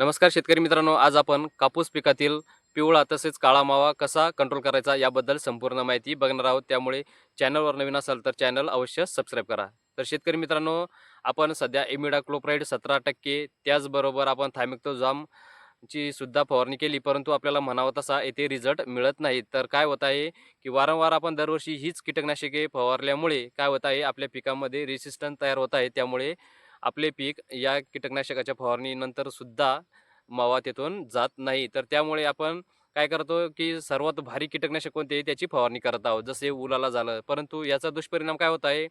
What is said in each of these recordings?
नमस्कार शेतकरी मित्रांनो आज आपण कापूस पिकातील पिवळा तसेच काळा मावा कसा कंट्रोल करायचा याबद्दल संपूर्ण माहिती बघणार आहोत. त्यामुळे चॅनलवर नवीन असाल तर चॅनल अवश्य सबस्क्राईब करा. तर शेतकरी मित्रांनो आपण सध्या एमिडा क्लोप्राईड सतरा टक्के त्याचबरोबर आपण थायमिक्टोझाम ची सुद्धा फवारणी केली परंतु आपल्याला म्हणावं तसा येथे रिझल्ट मिळत नाही. तर काय होत आहे की वारंवार आपण दरवर्षी हीच कीटकनाशके फवारल्यामुळे काय होत आहे आपल्या पिकामध्ये रेसिस्टन्स तयार होत आहे. त्यामुळे आपले पीक या कीटकनाशकाच्या फवारणीनंतर सुद्धा मावा तिथून जात नाही. तर त्यामुळे आपण काय करतो की सर्वात भारी कीटकनाशक कोणते आहे त्याची फवारणी करत आहोत. जसे उलाला झालं. परंतु याचा दुष्परिणाम काय होत आहे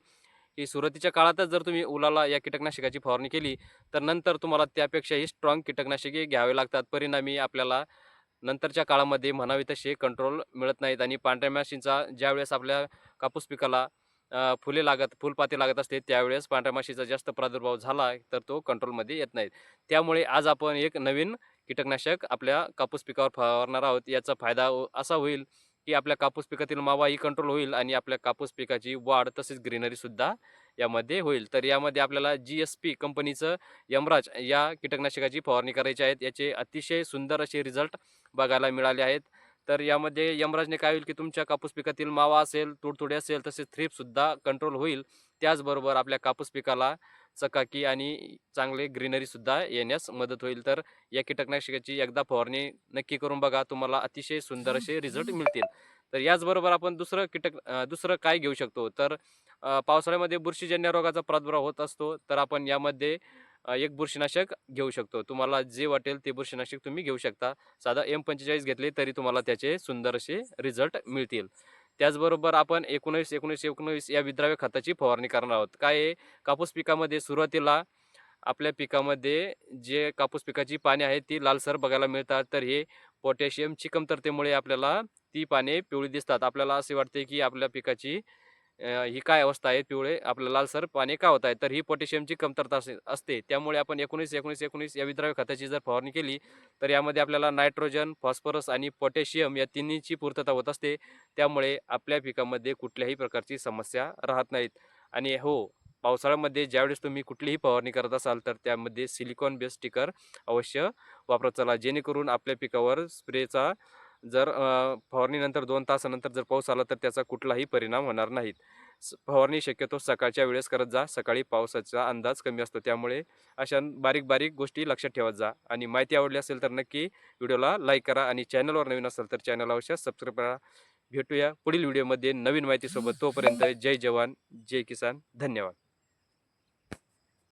की सुरुवातीच्या काळातच जर तुम्ही उलाला या कीटकनाशकाची फवारणी केली तर नंतर तुम्हाला त्यापेक्षाही स्ट्रॉंग कीटकनाशके घ्यावे लागतात. परिणामी आपल्याला नंतरच्या काळामध्ये म्हणावे तसे कंट्रोल मिळत नाहीत. आणि पांढऱ्या माशीचा ज्यावेळेस आपल्या कापूस पिकाला फुले लागत फुलपाती लागत असते त्यावेळेस पांढऱ्या माशीचा जास्त प्रादुर्भाव झाला तर तो कंट्रोलमध्ये येत नाही. त्यामुळे आज आपण एक नवीन कीटकनाशक आपल्या कापूस पिकावर फवारणार आहोत. याचा फायदा हो- असा होईल की आपल्या कापूस पिकातील मावाही कंट्रोल होईल आणि आपल्या कापूस पिकाची वाढ तसेच ग्रीनरीसुद्धा यामध्ये होईल. तर यामध्ये आपल्याला जी एस पी कंपनीचं यमराज या कीटकनाशकाची फवारणी करायची आहेत याचे अतिशय सुंदर असे रिझल्ट बघायला मिळाले आहेत. तर यामध्ये यमराजने काय होईल की तुमच्या कापूस पिकातील मावा असेल तुडतुडे असेल तसेच थ्रीपसुद्धा कंट्रोल होईल. त्याचबरोबर आपल्या कापूस पिकाला चकाकी आणि चांगले ग्रीनरीसुद्धा येण्यास मदत होईल. तर या कीटकनाशकाची एकदा फवारणी नक्की करून बघा तुम्हाला अतिशय सुंदर असे रिझल्ट मिळतील. तर याचबरोबर आपण दुसरं कीटक दुसरं काय घेऊ शकतो? तर पावसाळ्यामध्ये बुरशीजन्य रोगाचा प्रादुर्भाव होत असतो. तर आपण यामध्ये एक बुरशीनाशक घेऊ शकतो. तुम्हाला जे वाटेल ते बुरशीनाशक तुम्ही घेऊ शकता. साधा एम पंचेचाळीस घेतले तरी तुम्हाला त्याचे सुंदर असे रिझल्ट मिळतील. त्याचबरोबर आपण एकोणीस एकोणीस एकोणीस या विद्राव्य खताची फवारणी करणार आहोत. काय आहे? कापूस पिकामध्ये सुरुवातीला आपल्या पिकामध्ये जे कापूस पिकाची पाने आहेत ती लालसर बघायला मिळतात. तर हे पोटॅशियमची कमतरतेमुळे आपल्याला ती पाने पिवळी दिसतात. आपल्याला असे वाटते की आपल्या पिकाची ही काय अवस्था आहे पिवळे? आपलं लालसर पाने का होत आहे. तर ही पोटॅशियमची कमतरता असते. त्यामुळे आपण एकोणीस एकोणीस एकोणीस या विद्राव्य खताची जर फवारणी केली तर यामध्ये आपल्याला नायट्रोजन फॉस्फरस आणि पोटॅशियम या तिन्हीची पूर्तता होत असते. त्यामुळे आपल्या पिकामध्ये कुठल्याही प्रकारची समस्या राहत नाहीत. आणि हो पावसाळ्यामध्ये ज्यावेळेस तुम्ही कुठलीही फवारणी करत असाल तर त्यामध्ये सिलिकॉन बेस स्टिकर अवश्य वापरत चला. जेणेकरून आपल्या पिकावर स्प्रेचा जर फवारणीनंतर दोन तासानंतर जर पाऊस आला तर त्याचा कुठलाही परिणाम होणार नाहीत. फवारणी शक्यतो सकाळच्या वेळेस करत जा सकाळी पावसाचा अंदाज कमी असतो. त्यामुळे अशा बारीक बारीक गोष्टी लक्षात ठेवत जा. आणि माहिती आवडली असेल तर नक्की व्हिडिओला लाईक करा आणि चॅनलवर नवीन असेल तर चॅनल अवश्य सबस्क्राईब करा. भेटूया पुढील व्हिडिओमध्ये नवीन माहितीसोबत. तोपर्यंत जय जवान जय किसान. धन्यवाद.